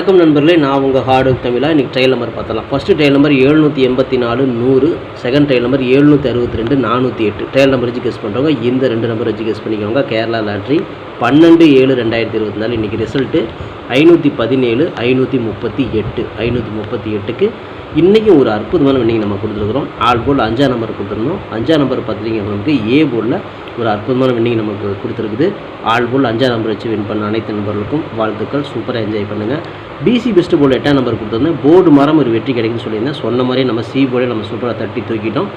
வணக்கம் நண்பர்களே நான் உங்கள் ஹார்டு ஒர்க் இன்றைக்கி ட்ரையல் நம்பர் பார்த்தலாம் ஃபஸ்ட்டு ட்ரையல் நம்பர் எழுநூற்றி எண்பத்தி நாலு நூறு. செகண்ட் ட்ரையல் நம்பர் எழுநூற்றி அறுபத்தி ரெண்டு நானூற்றி எட்டு. ட்ரையல் நம்பர் வச்சு கெஸ் பண்ணுறவங்க இந்த ரெண்டு நம்பர் வச்சு கெஸ் பண்ணிக்கோங்க. கேரளா லாட்ரி பன்னெண்டு ஏழு ரெண்டாயிரத்தி இருபத்தி நாலு. இன்றைக்கி ரிசல்ட்டு ஐநூற்றி பதினேழு ஐநூற்றி முப்பத்தி எட்டு. ஐநூற்றி முப்பத்தி எட்டுக்கு இன்றைக்கும் ஒரு அற்புதமான வின்னிங் நம்ம கொடுத்துருக்குறோம். ஆல் போல் அஞ்சாம் நம்பர் கொடுத்துருந்தோம் அஞ்சாம் நம்பர் பார்த்தீங்க நமக்கு ஏ போலில் ஒரு அற்புதமான வின்னிங் நமக்கு கொடுத்துருக்குது. ஆல் போல் அஞ்சாம் நம்பர் வச்சு வின் பண்ண அனைத்து நண்பர்களுக்கும் வாழ்த்துக்கள். சூப்பராக என்ஜாய் பண்ணுங்கள் பிசி பெஸ்ட் போல் எட்டாம் நம்பர் கொடுத்துருந்தேன். போர்டு மரம் ஒரு வெற்றி கிடைக்குன்னு சொல்லியிருந்தேன். சொன்ன மாதிரியே நம்ம சி போர்டே நம்ம சூப்பராக தட்டி தூக்கிட்டோம்.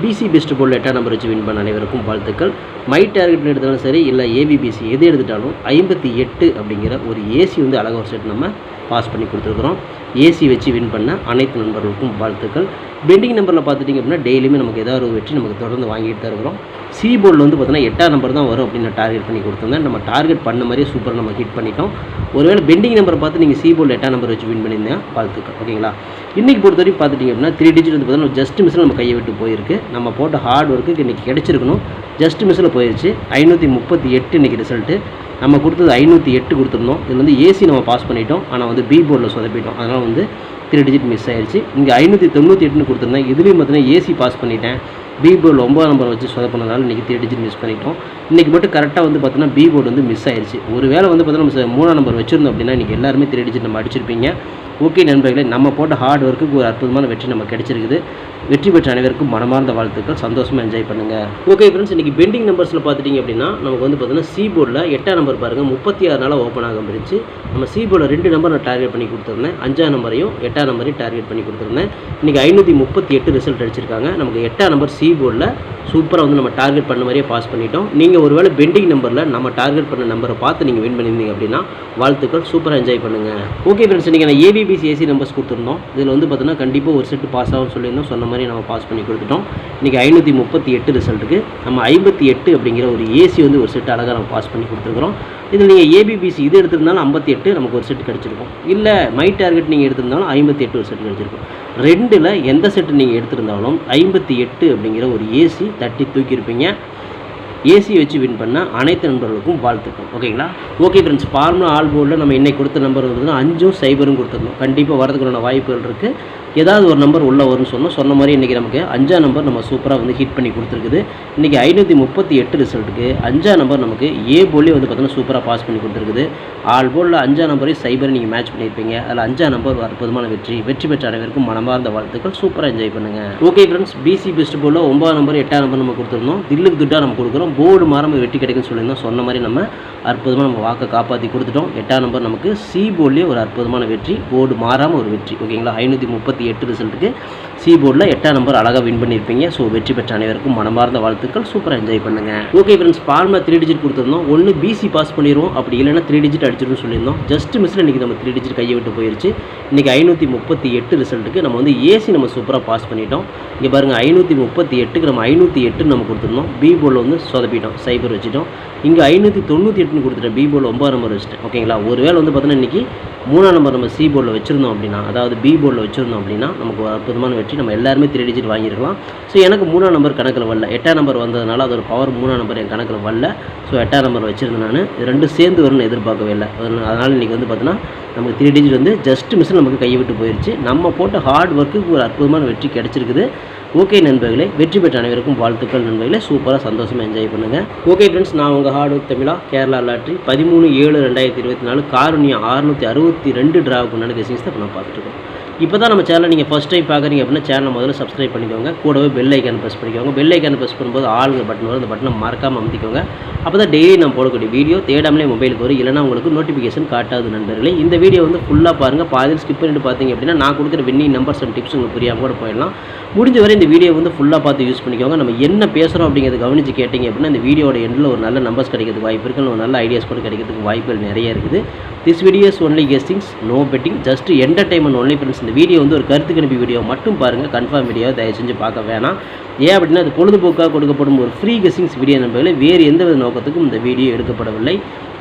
பிசி பெஸ்ட் போல் எட்டாம் நம்பர் வச்சு வின் பண்ண அனைவருக்கும் வாழ்த்துக்கள். மை டார்கெட்னு எடுத்தாலும் சரி இல்லை ஏபிபிசி எது எடுத்துட்டாலும் ஐம்பத்தி எட்டு அப்படிங்கிற ஒரு ஏசி வந்து அழகாக ஒரு செட் நம்ம பாஸ் பண்ணி கொடுத்துருக்குறோம். ஏசி வச்சு வின் பண்ண அனைத்து நண்பர்களுக்கும் வாழ்த்துக்கள். பெண்டிங் நம்பரில் பார்த்துட்டிங்க அப்படின்னா டெய்லியுமே நமக்கு ஏதாவது ஒரு வெற்றி நமக்கு தொடர்ந்து வாங்கிட்டு தான் இருக்கிறோம். சி போர்டில் வந்து பார்த்தீங்கன்னா எட்டாம் நம்பர் தான் வரும் அப்படின்னு டார்கெட் பண்ணி கொடுத்துருந்தேன். நம்ம டார்கெட் பண்ண மாதிரியே சூப்பராக நம்ம ஹிட் பண்ணிட்டோம். ஒருவேளை பெண்டிங் நம்பரை பார்த்து நீங்கள் சி போர்டில் எட்டாம் நம்பர் வச்சு வின் பண்ணியிருந்தேன் வாழ்த்துக்கள். ஓகேங்களா? இன்றைக்கி பொறுத்த வரைக்கும் பார்த்துட்டிங்க அப்படின்னா த்ரீ டிஜிட் வந்து பார்த்தீங்கன்னா ஜஸ்ட் மிஸ்ஸில் நம்ம கையை விட்டு போயிருக்கு. நம்ம போட்ட ஹார்ட் ஒர்க்கு இன்றைக்கி கிடச்சிருக்கணும். ஜஸ்ட் மிஸ்ஸில் போயிடுச்சு ஐநூற்றி முப்பத்தி எட்டு இன்றைக்கி ரிசல்ட்டு நம்ம கொடுத்தது ஐநூற்றி எட்டு கொடுத்துருந்தோம். இதில் வந்து ஏசி நம்ம பாஸ் பண்ணிட்டோம். ஆனால் வந்து பி போர்டில் சொதப்பிட்டோம். அதனால் வந்து த்ரீ டிஜிட் மிஸ் ஆயிடுச்சு இங்கே ஐநூற்றி தொண்ணூற்றி எட்டுன்னு கொடுத்துருந்தேன். இதுலேயும் பார்த்தீங்கன்னா ஏசி பாஸ் பண்ணிட்டேன். பி போர்டில் ஒம்பது நம்பர் வச்சு சொதப்பினதால இன்றைக்கி த்ரீ டிஜிட் மிஸ் பண்ணிட்டோம். இன்றைக்கி மட்டும் கரெக்டாக வந்து பார்த்தீங்கன்னா பி போர்டு வந்து மிஸ் ஆயிடுச்சு ஒரு வேளை வந்து பார்த்தீங்கன்னா நம்ம மூணாம் நம்பர் வச்சிருந்தோம் அப்படின்னா இன்றைக்கி எல்லாருமே த்ரீ டிஜிட் நம்ம அடிச்சிருப்பீங்க. ஓகே நண்பர்களே நம்ம போட்ட ஹார்ட் ஒர்க்குக்கு ஒரு அற்புதமான வெற்றி நம்ம கிடைச்சிருக்குது. வெற்றி பெற்ற அனைவருக்கும் மனமார்ந்த வாழ்த்துக்கள் சந்தோஷமாக என்ஜாய் பண்ணுங்கள் ஓகே ஃப்ரெண்ட்ஸ் இன்றைக்கி பெண்டிங் நம்பர்ஸில் பார்த்துட்டிங்க அப்படின்னா நமக்கு வந்து பார்த்தீங்கன்னா சி போர்டில் எட்டாம் நம்பர் பாருங்கள் முப்பத்தி ஆறு நாளாக ஓப்பன் ஆக முடிஞ்சு நம்ம சி போர்டில் ரெண்டு நம்பர் நான் டார்கெட் பண்ணி கொடுத்துருந்தேன். அஞ்சாம் நம்பரையும் எட்டாம் நம்பரையும் டார்கெட் பண்ணி கொடுத்துருந்தேன். இன்றைக்கி ஐநூற்றி முப்பத்தி எட்டு ரிசல்ட் அடிச்சிருக்காங்க. நமக்கு எட்டாம் நம்பர் சி போர்டில் சூப்பராக வந்து நம்ம டார்கெட் பண்ண மாதிரியே பாஸ் பண்ணிட்டோம். நீங்கள் ஒருவேளை பெண்டிங் நம்பரில் நம்ம டார்கெட் பண்ண நம்பரை பார்த்து நீங்கள் வின் பண்ணியிருந்தீங்க அப்படின்னா வாழ்த்துக்கள் சூப்பராக என்ஜாய் பண்ணுங்கள் ஓகே ஃப்ரெண்ட்ஸ் இன்றைக்கி நான் ஏபிபி ஏபிசி ஏசி நம்பர்ஸ் கொடுத்துருந்தோம். இதில் வந்து பார்த்தீங்கன்னா கண்டிப்பாக ஒரு செட்டு பாஸ் ஆகும் சொல்லியிருந்தோம். சொன்ன மாதிரி நம்ம பாஸ் பண்ணி கொடுத்துட்டோம். இன்றைக்கி ஐநூற்றி முப்பத்தி எட்டு ரிசல்ட்டுக்கு நம்ம ஐம்பத்தி எட்டு அப்படிங்கிற ஒரு ஏசி வந்து ஒரு செட் அழகாக நம்ம பாஸ் பண்ணி கொடுத்துருக்குறோம். இதில் நீங்கள் ஏபிபிசி இது எடுத்திருந்தாலும் ஐம்பத்தி எட்டு நமக்கு ஒரு செட் கிடச்சிருக்கும். இல்லை மை டார்கெட் நீங்கள் எடுத்திருந்தாலும் ஐம்பத்தி எட்டு ஒரு செட் கிடச்சிருக்கும். ரெண்டில் எந்த செட்டு நீங்கள் எடுத்திருந்தாலும் ஐம்பத்தி எட்டு அப்படிங்கிற ஒரு ஏசி தட்டி தூக்கியிருப்பீங்க. ஏசி வச்சு வின் பண்ண அனைத்து நண்பர்களுக்கும் வாழ்த்துக்கும் ஓகேங்களா? ஓகே ஃப்ரெண்ட்ஸ் ஃபார்முலா ஆல் போர்டில் நம்ம இன்னைக்கு கொடுத்த நம்பர் வந்து அஞ்சும் சைபரும் கொடுத்துருந்தோம். கண்டிப்பாக வரதுக்கான வாய்ப்புகள் இருக்குது ஏதாவது ஒரு நம்பர் உள்ளே வரும்னு சொன்னோம். சொன்ன மாதிரி இன்றைக்கி நமக்கு அஞ்சாம் நம்பர் நம்ம சூப்பராக வந்து ஹிட் பண்ணி கொடுத்துருக்குது. இன்றைக்கி ஐநூற்றி முப்பத்தி எட்டு ரிசல்ட்டுக்கு அஞ்சாம் நம்பர் நமக்கு ஏ போலே வந்து பார்த்தோன்னா சூப்பராக பாஸ் பண்ணி கொடுத்துருக்குது. ஆல் போலில் அஞ்சாம் நம்பரையும் சைபரை நீங்கள் மேட்ச் பண்ணியிருப்பீங்க அதில் அஞ்சா நம்பர் ஒரு அற்புதமான வெற்றி. வெற்றி பெற்ற அனைவருக்கும் மனமார்ந்த வாழ்த்துக்கள். சூப்பராக என்ஜாய் பண்ணுங்கள் ஓகே ஃப்ரெண்ட்ஸ் பிசி பெஸ்ட் போலில் ஒன்பதாம் நம்பர் எட்டாம் நம்பர் நம்ம கொடுத்துருந்தோம். தில்லுக்கு துட்டாக நம்ம கொடுக்குறோம். போர்டு மாறாமல் வெற்றி கிடைக்குன்னு சொல்லியிருந்தோம். சொன்ன மாதிரி நம்ம அற்புதமாக நம்ம வாக்கை காப்பாற்றி கொடுத்துட்டோம். எட்டாம் நம்பர் நமக்கு சி போர்ட்லேயே ஒரு அற்புதமான வெற்றி. போர்டு மாறாமல் ஒரு வெற்றி. ஓகேங்களா ஐநூற்றி முப்பத்தி எட்டு ரிசல்ட்டுக்கு சி போர்டில் எட்டாம் நம்பர் அழகாக வின் பண்ணியிருப்பீங்க. ஸோ வெற்றி பெற்ற அனைவருக்கும் மனமார்ந்த வாழ்த்துக்கள். சூப்பராக என்ஜாய் பண்ணுங்கள் ஓகே ஃப்ரெண்ட்ஸ் ஃபார்மில் த்ரீ டிஜிட் கொடுத்துருந்தோம். ஒன்று பிசி பாஸ் பண்ணிடுவோம் அப்படி இல்லைன்னா த்ரீ டிஜிட் அடிச்சிருன்னு சொல்லியிருந்தோம். ஜஸ்ட் மிஸ்ஸில் இன்றைக்கி நம்ம த்ரீ டிஜிட் கையை விட்டு போயிருச்சு. இன்றைக்கி ஐநூற்றி முப்பத்தி எட்டு ரிசல்ட்டுக்கு நம்ம வந்து ஏசி நம்ம சூப்பராக பாஸ் பண்ணிட்டோம். இங்கே பாருங்கள் ஐநூற்றி முப்பத்தி எட்டுக்கு நம்ம ஐநூற்றி எட்டுன்னு நம்ம கொடுத்துருந்தோம். பி போர்டில் வந்து சொதப்பிட்டோம். சைபர் வச்சுட்டோம். இங்கே ஐநூற்றி தொண்ணூற்றி எட்டுன்னு கொடுத்துட்டேன். பி போர்டில் ஒம்பது நம்பர் வச்சுட்டேன். ஓகேங்களா ஒரு வேளை வந்து பார்த்தீங்கன்னா இன்றைக்கி மூணாம் நம்பர் நம்ம சி போர்டில் வச்சுருந்தோம் அப்படின்னா அதாவது பி போர்டில் வச்சுருந்தோம் அப்படின்னா நமக்கு அற்புதமான வெற்றி நம்ம எல்லாருமே த்ரீ டிஜிட் வாங்கியிருக்கலாம். ஸோ எனக்கு மூணாம் நம்பர் கணக்கில் வரல. எட்டாம் நம்பர் வந்ததுனால அதோட பவர் மூணாம் நம்பர் என் கணக்கில் வரல. ஸோ எட்டாம் நம்பர் வச்சுருந்தேன் நான். இது ரெண்டும் சேர்ந்து வரும்னு எதிர்பார்க்கவே இல்லை. அதனால் இன்றைக்கி வந்து பார்த்தீங்கன்னா நமக்கு த்ரீ டிஜிட் வந்து ஜஸ்ட் மிஷின் நமக்கு கையை விட்டு போயிடுச்சு நம்ம போட்ட ஹார்ட் ஒர்க்குக்கு ஒரு அற்புதமான வெற்றி கிடச்சிருக்குது. ஓகே நண்பர்களே. வெற்றி பெற்ற அனைவருக்கும் வாழ்த்துக்கள் நண்பர்களே. சூப்பராக சந்தோஷமாக என்ஜாய் பண்ணுங்கள் ஓகே ஃப்ரெண்ட்ஸ் நான் உங்கள் ஹார்ட் ஒர்க் தமிழா கேரளா லாட்ரி பதிமூணு ஏழு ரெண்டாயிரத்தி இருபத்தி நாலு காரணியா அறுநூற்றி அறுபத்தி ரெண்டு டிராவுக்கு உண்டான கெசிங்ஸ் தான் இப்போ நான் பார்த்துட்டு இருக்கோம் இப்போ தான் நம்ம சேனலை நீங்கள் ஃபஸ்ட் டைம் பார்க்குறீங்க அப்படின்னா சேனலை முதல்ல சப்ஸ்கிரைப் பண்ணிக்கோங்க. கூடவே பெல் ஐக்கான் ப்ரெஸ் பண்ணிக்கோங்க. பெல் ஐக்கான் ப்ரெஸ் பண்ணும்போது ஆளுங்க பட்டன் வரும் அந்த பட்டனை மறக்காமல் அமைத்திக்கோங்க. அப்போ தான் டெய்லி நம்ம போடக்கூடிய வீடியோ தேடாமலே மொபைலுக்கு வரும். இல்லைனா உங்களுக்கு நோட்டிஃபிகேஷன் காட்டாது நண்பர்களே. இந்த வீடியோ வந்து ஃபுல்லாக பாருங்கள் பாதியில் ஸ்கிப் பண்ணிட்டு பார்த்தீங்க அப்படின்னா நான் கொடுக்குற வின்னிங் நம்பர்ஸ் அண்ட் டிப்ஸ் உங்களுக்கு புரியாமல் கூட போயிடலாம். முடிஞ்ச வரை இந்த வீடியோ வந்து ஃபுல்லாக பார்த்து யூஸ் பண்ணிக்கோங்க. நம்ம என்ன பேசுகிறோம் அப்படிங்கிறத கவனித்து கேட்டிங்க அப்படின்னா இந்த வீடியோட எண்டில் ஒரு நல்ல நம்பர்ஸ் கிடைக்கிறதுக்கு வாய்ப்பு இருக்குது ஒரு நல்ல ஐடியாஸ் கூட கிடைக்கிறதுக்கு வாய்ப்புகள் நிறைய இருக்குது. This videos only guessings no betting just entertainment only friends இந்த வீடியோ வந்து ஒரு கருத்து கணிப்பு வீடியோ மட்டும் பாருங்கள் கன்ஃபார்ம் வீடியோ தயவு செஞ்சு பார்க்க வேணாம். ஏன் அப்படின்னா அது பொழுதுபோக்காக கொடுக்கப்படும் ஒரு ஃப்ரீ கெஸ்டிங்ஸ் வீடியோ நண்பர்களே வேறு எந்த வித நோக்கத்துக்கும் இந்த வீடியோ எடுக்கப்படவில்லை.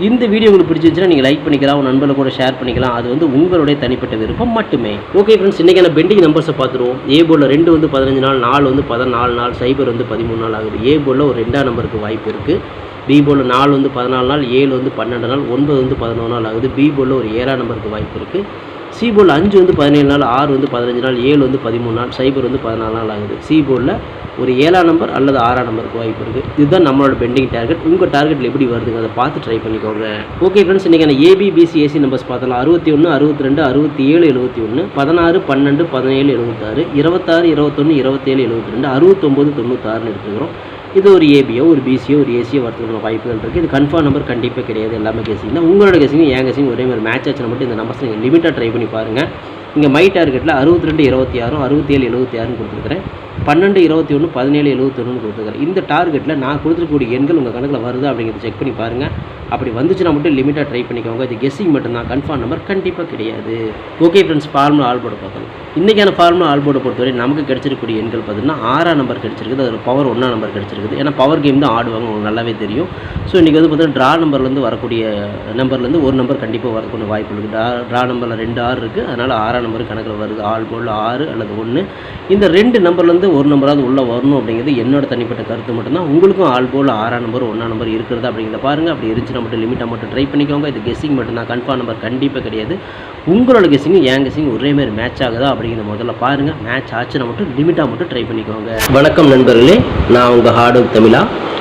இந்த வீடியோ உங்களுக்கு பிடிச்சிருந்துச்சுன்னா நீங்கள் லைக் பண்ணிக்கலாம் உங்கள் நண்பர்கள் கூட ஷேர் பண்ணிக்கலாம். அது வந்து உங்களுடைய தனிப்பட்ட விருப்பம் மட்டுமே. ஓகே ஃப்ரெண்ட்ஸ் இன்றைக்கான பெண்டிங் நம்பர்ஸை பார்த்துருவோம். ஏ போர்டில் ரெண்டு வந்து பதினஞ்சு நாள் நாலு வந்து பதினாலு நாள் சைபர் வந்து பதிமூணு நாள் ஆகுது. ஏ போர்டில் ஒரு ரெண்டாம் நம்பருக்கு வாய்ப்பு இருக்குது பி போர்டில் நாலு வந்து பதினாலு நாள் ஏழு வந்து பன்னெண்டு நாள் ஒன்பது வந்து பதினொன்று நாள் ஆகுது. பி போர்டில் ஒரு ஏழாம் நம்பருக்கு வாய்ப்பு இருக்குது சி போர்டில் அஞ்சு வந்து பதினேழு நாள் ஆறு வந்து பதினஞ்சு நாள் ஏழு வந்து பதிமூணு நாள் சைபர் வந்து பதினாலு நாள் ஆகுது. சி போர்டில் ஒரு ஏழாம் நம்பர் அல்லது ஆறாம் நம்பருக்கு வாய்ப்பு இருக்குது இதுதான் நம்மளோட பெண்டிங் டார்கெட் உங்கள் டார்கெட்டில் எப்படி வருதுங்க? அதை பார்த்து ட்ரை பண்ணிக்கோங்க. ஓகே ஃப்ரெண்ட்ஸ் இன்றைக்கான ஏபிபிசி ஏசி நம்பர்ஸ் பார்த்தலாம் அறுபத்தி ஒன்று அறுபத்தி ரெண்டு அறுபத்தி ஏழு எழுபத்தி ஒன்று பதினாறு பன்னெண்டு பதினேழு எழுபத்தாறு இருபத்தாறு இருபத்தொன்று இருபத்தேழு எழுபத்தி ரெண்டு அறுபத்தொம்போது தொண்ணூத்தாறுன்னு எடுத்துக்கிறோம். இது ஒரு ஏபியோ ஒரு பிசியோ ஒரு ஏசியோ வரதுக்கான வாய்ப்புகள் இருக்குது இது கன்ஃபார்ம் நம்பர் கண்டிப்பாக கிடையாது எல்லாமே கேசிங் தான். உங்களோட கேசிங் என் கேசிங் ஒரே மாதிரி மேட்ச் ஆச்சுன்னா மட்டும் இந்த நம்பர்ஸ் நீங்கள் லிமிட்டாக ட்ரை பண்ணி பாருங்கள் இங்கே மை டார்கெட்டில் அறுபத்தி ரெண்டு இருபத்தி ஆறும் அறுபத்தி ஏழு எழுபத்தி ஆறுன்னு கொடுத்துருக்குறேன். பன்னெண்டு இருபத்தி ஒன்று பதினேழு எழுபத்தொன்னு கொடுத்துருக்கேன் இந்த டார்கெட்டில் நான் கொடுத்துருக்கக்கூடிய எண்கள் உங்கள் கணக்கில் வருது அப்படிங்கிறத செக் பண்ணி பாருங்கள் அப்படி வந்துச்சுன்னா மட்டும் லிமிட்டாக ட்ரை பண்ணிக்கோங்க. இது கெஸ்ஸிங் மட்டும்தான். கன்ஃபார்ம் நம்பர் கண்டிப்பாக கிடையாது. Okay friends formula all board பார்க்கலாம். இன்றைக்கான ஃபார்முலா ஆல் பொறுத்தவரை நமக்கு கிடைச்சிருக்கக்கூடிய எண்கள் பார்த்தீங்கன்னா ஆறாம் நம்பர் கிடச்சிருக்குது. அதில் பவர் ஒன்றா நம்பர் கிடச்சிருக்குது. ஏன்னா பவர் கேம் தான் ஆடுவாங்க. உங்களுக்கு நல்லாவே தெரியும். ஸோ இன்றைக்கி வந்து பார்த்தீங்கன்னா ட்ரா நம்பர்லேருந்து வரக்கூடிய நம்பர்லேருந்து ஒரு நம்பர் கண்டிப்பாக வரக்கூடிய வாய்ப்பு இருக்குது ட்ரா ட்ரா நம்பரில் ரெண்டு ஆறு இருக்குது அதனால் ஆறாம் நம்பர் கணக்கில் வருது. ஆல் போர்டில் ஆறு அல்லது ஒன்று இந்த ரெண்டு நம்பர்லேருந்து ஒரு நம்பராவது உள்ளே வரணும் அப்படிங்கிறது என்னோட தனிப்பட்ட கருத்து மட்டும்தான். உங்களுக்கும் ஆள் போல் ஆறாம் நம்பர் ஒன்றாம் நம்பர் இருக்கிறது அப்படிங்கிறத பாருங்கள் அப்படி இருந்துச்சுன்னா மட்டும் லிமிட்டாக மட்டும் ட்ரை பண்ணிக்கோங்க. இது கெஸ்ஸிங் மட்டும்தான். கன்ஃபார்ம் நம்பர் கண்டிப்பாக கிடையாது. உங்களோட கெஸ்ஸிங் என் கெஸ்ஸிங் ஒரே மாதிரி மேட்ச் ஆகுதா அப்படிங்கிறத முதல்ல பாருங்கள் மேட்ச் ஆச்சுன்னா மட்டும் லிமிட்டாக மட்டும் ட்ரை பண்ணிக்கோங்க. வணக்கம் நண்பர்களே. நான் உங்கள் ஹார்டு தமிழா.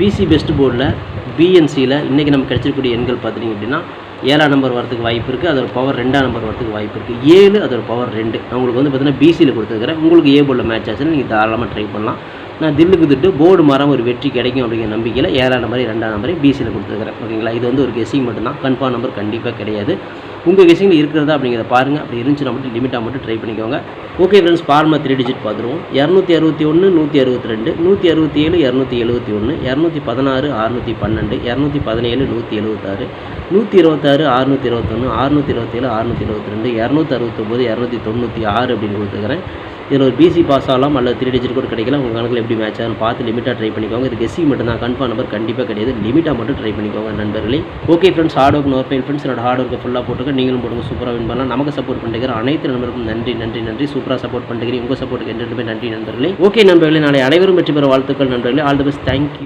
பிசி பெஸ்ட் போர்டில் பிஎன்சியில் இன்றைக்கி நம்ம கிடச்சிருக்கூடிய எண்கள் பார்த்துட்டிங்க அப்படின்னா ஏழாம் நம்பர் வரதுக்கு வாய்ப்பு இருக்குது அதோட பவர் ரெண்டாம் நம்பர் வரதுக்கு வாய்ப்பு இருக்குது ஏழு அதோட பவர் ரெண்டு. நான் உங்களுக்கு வந்து பார்த்தீங்கன்னா பிசியில் கொடுத்துருக்குறேன். உங்களுக்கு ஏ போர்டில் மேட்ச் ஆச்சுன்னா நீங்கள் தாராளமாக ட்ரை பண்ணலாம். நான் தில்லுக்கு திட்டு போர்டு மரம் ஒரு வெற்றி கிடைக்கும் அப்படிங்கிற நம்பிக்கையில் ஏழாம் நம்பரை ரெண்டாம் நம்பரை பிசியில் கொடுத்துருக்குறேன். ஓகேங்களா? இது வந்து ஒரு கெஸிங் மட்டும்தான். கன்ஃபார்ம் நம்பர் கண்டிப்பாக கிடையாது. உங்கள் கெஸிங்கில் இருக்கிறதா அப்படிங்கிறத பாருங்கள் அப்படி இருந்துச்சுன்னா மட்டும் லிமிட்டாக மட்டும் ட்ரை பண்ணிக்கோங்க. Okay friends pharma three digit பார்த்துருவோம். இரநூத்தி அறுபத்தி ஒன்று நூற்றி அறுபத்தி ரெண்டு நூற்றி அறுபத்தி ஏழு இரநூத்தி எழுபத்தி ஒன்று இரநூத்தி பதினாறு அறுநூற்றி பன்னெண்டு இரநூத்தி பதினேழு நூற்றி எழுபத்தாறு நூற்றி இருபத்தாறு அறுநூற்றி இருபத்தொன்று அறுநூற்றி இருபத்தேழு அறுநூற்றி இருபத்தி ரெண்டு இரநூத்தி அறுபத்தொம்போது இரநூத்தி தொண்ணூற்றி ஆறு அப்படின்னு கொடுத்துக்கிறேன் இதில் ஒரு பிசி பாஸ் ஆகலாம் அல்லது த்ரீ டிஜிட் கூட கிடைக்கலாம். உங்கள் கணக்கில் எப்படி மேட்ச் ஆகும் பார்த்து லிமிட்டாக ட்ரை பண்ணிக்கோங்க. இது கெஸ்ஸி மட்டும் தான் கன்ஃபார்ம் நம்பர் கண்டிப்பாக கிடையாது லிமிட்டாக மட்டும் ட்ரை பண்ணிக்கோங்க நண்பர்களே. ஓகே ஃப்ரெண்ட்ஸ் ஹார்ட் ஒர்க் நோர் ஃபைல் ஃப்ரெண்ட்ஸ் என்னோட ஹார்ட் ஒர்க்கை ஃபுல்லாக போட்டுக்க நீங்களும் போடுங்க. சூப்பராக வின் பண்ணலாம். நமக்கு சப்போர்ட் பண்ணிக்கிற அனைத்து நண்பருக்கும் நன்றி நன்றி நன்றி. சூப்பராக சப்போர்ட் பண்ணுறீங்க உங்கள் சப்போர்ட்டுக்கு என்றுமே நன்றி நண்பர்களே. ஓகே நண்பர்களே. நாளை அனைவரும் வெற்றி பெற வாழ்த்துக்கள் நண்பர்களே. All the best thank you